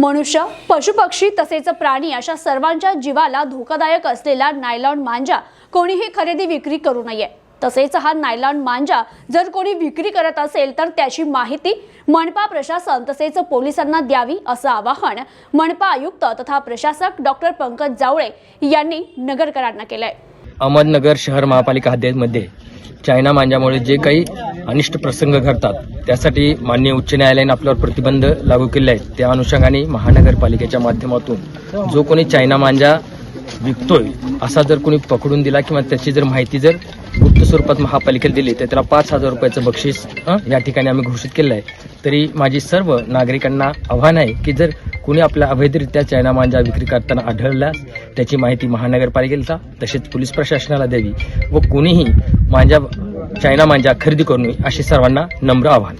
मनुष्य पशुपक्षी तसेच प्राणी अशा सर्वांच्या जीवाला धोकादायक असलेला नायलॉन मांजा कोणीही खरेदी विक्री करू नये. तसेच हा नायलॉन मांजा जर कोणी विक्री करत असेल तर त्याची माहिती मनपा प्रशासन तसेच पोलिसांना द्यावी असं आवाहन मनपा आयुक्त तथा प्रशासक डॉक्टर पंकज जावळे यांनी नगरकरांना केलंय. अहमदनगर शहर महापालिका हद्दीमध्ये चायना मांजामुळे जे काही अनिष्ट प्रसंग घडतात. त्यासाठी माननीय उच्च न्यायालयाने आपल्यावर प्रतिबंध लागू केले आहेत. त्या अनुषंगाने महानगरपालिकेच्या माध्यमातून जो कोणी चायना मांजा विकतोय असा जर कोणी पकडून दिला किंवा त्याची जर माहिती जर गुप्त स्वरूपात महापालिकेला दिली तर त्याला पाच हजार रुपयाचं बक्षीस या ठिकाणी आम्ही घोषित केलं आहे. तरी माझी सर्व नागरिकांना आव्हान आहे की जर कोणी आपल्या अवैधरित्या चायना मांजा विक्री करताना आढळल्यास त्याची माहिती महानगरपालिकेला तसेच पोलीस प्रशासनाला द्यावी व कोणीही मांजा चायना मांजा खरेदी करू नये असे सर्वांना नम्र आव्हान.